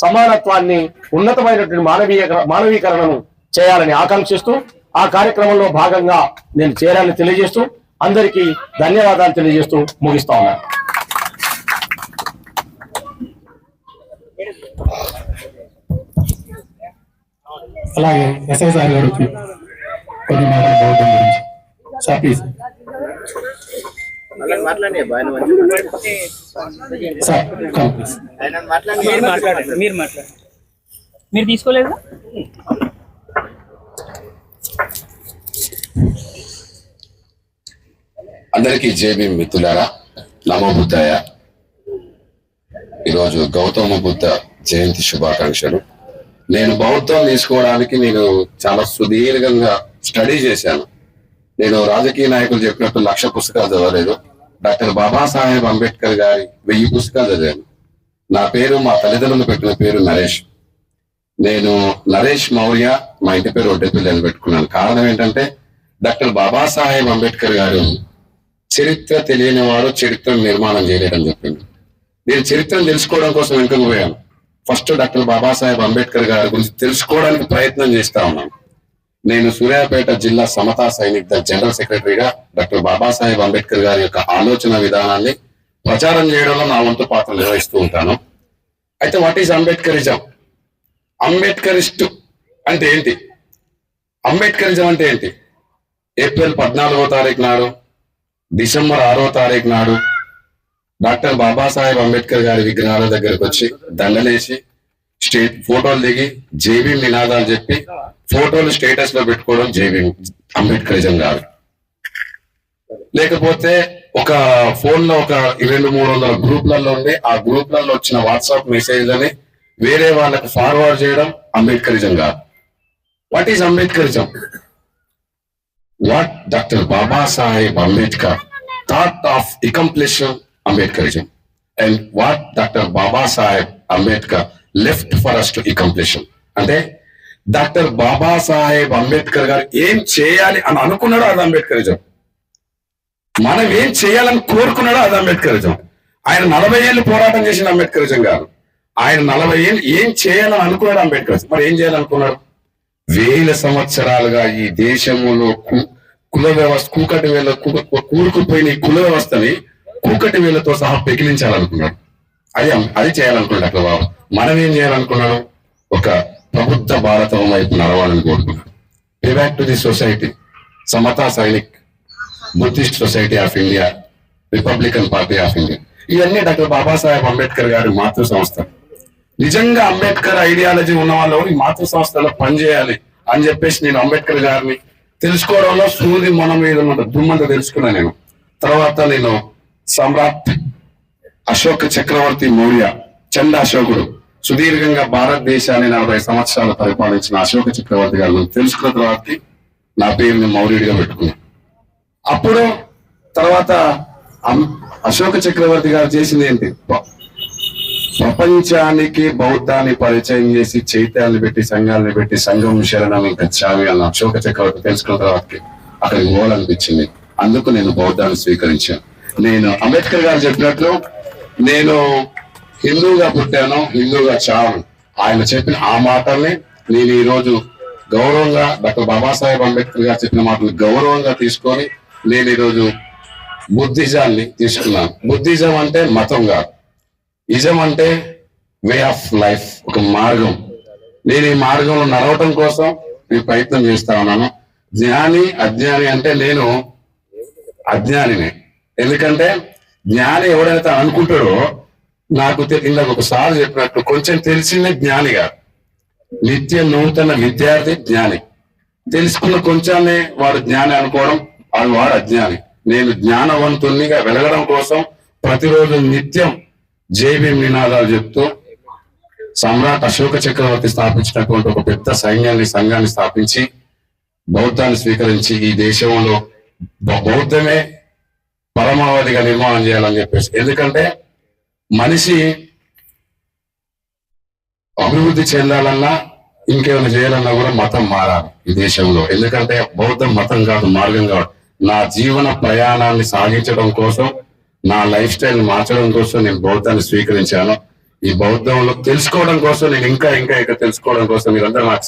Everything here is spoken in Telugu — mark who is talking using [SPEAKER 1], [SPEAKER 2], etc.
[SPEAKER 1] సమానత్వాన్ని ఉన్నతమైనటువంటి మానవీయ మానవీకరణను చేయాలని ఆకాంక్షిస్తూ ఆ కార్యక్రమంలో భాగంగా నేను చేరాలని తెలియజేస్తూ అందరికీ ధన్యవాదాలు తెలియజేస్తూ ముగిస్తా ఉన్నాను
[SPEAKER 2] అలాగే ఎస్ఐ సార్ గారు వచ్చి కొన్ని మాటలు గురించి. సార్ ప్లీజ్
[SPEAKER 3] మాట్లాడి
[SPEAKER 4] మీరు మాట్లాడండి మీరు తీసుకోలేదు
[SPEAKER 5] అందరికీ జేబీ మిత్రులారా నమబుద్ధాయ ఈరోజు గౌతమ బుద్ధ జయంతి శుభాకాంక్షలు. నేను బౌద్ధం తీసుకోవడానికి నేను చాలా సుదీర్ఘంగా స్టడీ చేశాను. నేను రాజకీయ నాయకులు చెప్పినట్టు లక్ష పుస్తకాలు చదవలేదు. డాక్టర్ బాబాసాహెబ్ అంబేద్కర్ గారి వెయ్యి పుస్తకాలు చదివాను. నా పేరు మా తల్లిదండ్రులు పెట్టిన పేరు నరేష్. నేను నరేష్ మౌర్య మా ఇంటి పేరు ఒడ్డెపల్లి అని పెట్టుకున్నాను. కారణం ఏంటంటే డాక్టర్ బాబాసాహెబ్ అంబేద్కర్ గారు చరిత్ర తెలియని వారు చరిత్రను నిర్మాణం చేయలేదని చెప్పింది నేను చరిత్రను తెలుసుకోవడం కోసం వెనుకకు పోయాను. ఫస్ట్ డాక్టర్ బాబాసాహెబ్ అంబేద్కర్ గారి గురించి తెలుసుకోవడానికి ప్రయత్నం చేస్తా ఉన్నాను. నేను సూర్యాపేట జిల్లా సమతా సైనిక్ దళ జనరల్ సెక్రటరీగా డాక్టర్ బాబాసాహెబ్ అంబేద్కర్ గారి యొక్క ఆలోచన విధానాన్ని ప్రచారం చేయడంలో నా వంతు పాత్ర నిర్వహిస్తూ ఉంటాను. అయితే వాట్ ఈజ్ అంబేద్కరిజం? అంబేద్కరిస్ట్ అంటే ఏంటి? అంబేద్కరిజం అంటే ఏంటి? ఏప్రిల్ పద్నాలుగో తారీఖు నాడు డిసెంబర్ ఆరో తారీఖు నాడు డాక్టర్ బాబాసాహెబ్ అంబేద్కర్ గారి విగ్రహాల దగ్గరకు వచ్చి దండలేసి స్టేట్ ఫోటోలు దిగి జేబీ నినాదాలు చెప్పి ఫోటోలు స్టేటస్లో పెట్టుకోవడం జేవింగ్ అంబేద్కర్ నిజంగా లేకపోతే ఒక ఫోన్లో ఒక రెండు మూడు వందల గ్రూప్లలో ఉండే ఆ గ్రూప్లలో వచ్చిన వాట్సాప్ మెసేజ్ అని వేరే వాళ్ళకు ఫార్వర్డ్ చేయడం అంబేద్కరిజం కాదు. What is Ambedkarism? What doctor Baba Saheb Ambedkar thought of accomplishment Ambedkarism? And what doctor Baba Saheb Ambedkar left for us accomplishment అంటే డాక్టర్ బాబా సాహెబ్ అంబేద్కర్ గారు ఏం చేయాలి అని అనుకున్నాడో అది అంబేద్కరిజం మనం ఏం చేయాలని కోరుకున్నాడో అది అంబేద్కరిజం ఆయన నలభై ఏళ్ళు పోరాటం చేసిన అంబేద్కరిజం గారు ఆయన నలభై ఏళ్ళు ఏం చేయాలని అనుకున్నాడు అంబేద్కర్ మరి ఏం చేయాలనుకున్నాడు వేల సంవత్సరాలుగా ఈ దేశంలో కుల వ్యవస్థ కూకటి వేల కూడుకుపోయిన కూరుకుపోయిన ఈ కుల వ్యవస్థని కూకటి వేలతో సహా పెకిలించాలనుకున్నాడు. అది అది చేయాలనుకున్నాడు అక్కడ బాబు. మనం ఏం చేయాలనుకున్నాడు? ఒక ప్రభుత్వ భారతం వైపు నడవాలని కోరుకున్నాను pay back to the society Samata Sainik Buddhist Society of India Republican Party of India. ఇవన్నీ డాక్టర్ బాబాసాహెబ్ అంబేద్కర్ గారి మాతృ సంస్థ నిజంగా అంబేద్కర్ ఐడియాలజీ ఉన్న వాళ్ళు ఈ మాతృ సంస్థలో పనిచేయాలి అని చెప్పేసి నేను అంబేద్కర్ గారిని తెలుసుకోవడంలో సూది మనం మీద ఉన్న దుమ్మంతా తెలుసుకున్నా నేను. తర్వాత నేను సమ్రాట్ అశోక్ చక్రవర్తి మౌర్య చండ అశోకుడు సుదీర్ఘంగా భారతదేశాన్ని నలభై సంవత్సరాలు పరిపాలించిన అశోక చక్రవర్తి గారు తెలుసుకున్న తర్వాత నా పేరుని మౌర్యుడిగా పెట్టుకున్నాను. అప్పుడు తర్వాత అం- అశోక చక్రవర్తి గారు చేసింది ఏంటి? ప్రపంచానికి బౌద్ధాన్ని పరిచయం చేసి చైత్యాన్ని పెట్టి సంఘాలను పెట్టి సంఘం శరణం ఇంకా చావి అన్న అశోక చక్రవర్తి తెలుసుకున్న తర్వాత అక్కడికి పోవాలనిపించింది. అందుకు నేను బౌద్ధాన్ని స్వీకరించాను. నేను అంబేద్కర్ గారు చెప్పినట్లు నేను హిందువుగా పుట్టాను హిందువుగా చావను. ఆయన చెప్పిన ఆ మాటల్ని నేను ఈరోజు గౌరవంగా డాక్టర్ బాబాసాహెబ్ అంబేద్కర్ గారు చెప్పిన మాటలు గౌరవంగా తీసుకొని నేను ఈరోజు బుద్ధిజాన్ని తీసుకున్నాను. బుద్ధిజం అంటే మతం కాదు. ఇజం అంటే వే ఆఫ్ లైఫ్ ఒక మార్గం. నేను ఈ మార్గంలో నడవటం కోసం నేను ప్రయత్నం చేస్తా ఉన్నాను. జ్ఞాని అజ్ఞాని అంటే నేను అజ్ఞానిని. ఎందుకంటే జ్ఞాని ఎవడైతే అనుకుంటాడో నాకు తె- ఇందాక ఒకసారి చెప్పినట్టు కొంచెం తెలిసిందే జ్ఞాని కాదు నిత్య నూతన విద్యార్థి జ్ఞాని. తెలుసుకున్న కొంచెమే వాడు జ్ఞాని అనుకోవడం అది వాడు అజ్ఞాని. నేను జ్ఞానవంతునిగా వెలగడం కోసం ప్రతిరోజు నిత్యం జేబీ నినాదాలు చెప్తూ సమ్రాట్ అశోక చక్రవర్తి స్థాపించినటువంటి ఒక పెద్ద సైన్యాన్ని సంఘాన్ని స్థాపించి బౌద్ధాన్ని స్వీకరించి ఈ దేశంలో బౌద్ధమే పరమావధిగా నిర్మాణం చేయాలని చెప్పేసి. ఎందుకంటే మనిషి అభివృద్ధి చెందాలన్నా ఇంకేమైనా చేయాలన్నా కూడా మతం మారాలి ఈ దేశంలో. ఎందుకంటే బౌద్ధం మతం కాదు మార్గం కాదు. నా జీవన ప్రయాణాన్ని సాగించడం కోసం నా లైఫ్ స్టైల్ మార్చడం కోసం నేను బౌద్ధాన్ని స్వీకరించాను. ఈ బౌద్ధంలో తెలుసుకోవడం కోసం నేను ఇంకా ఇంకా ఇంకా తెలుసుకోవడం కోసం మీరందరూ నాకు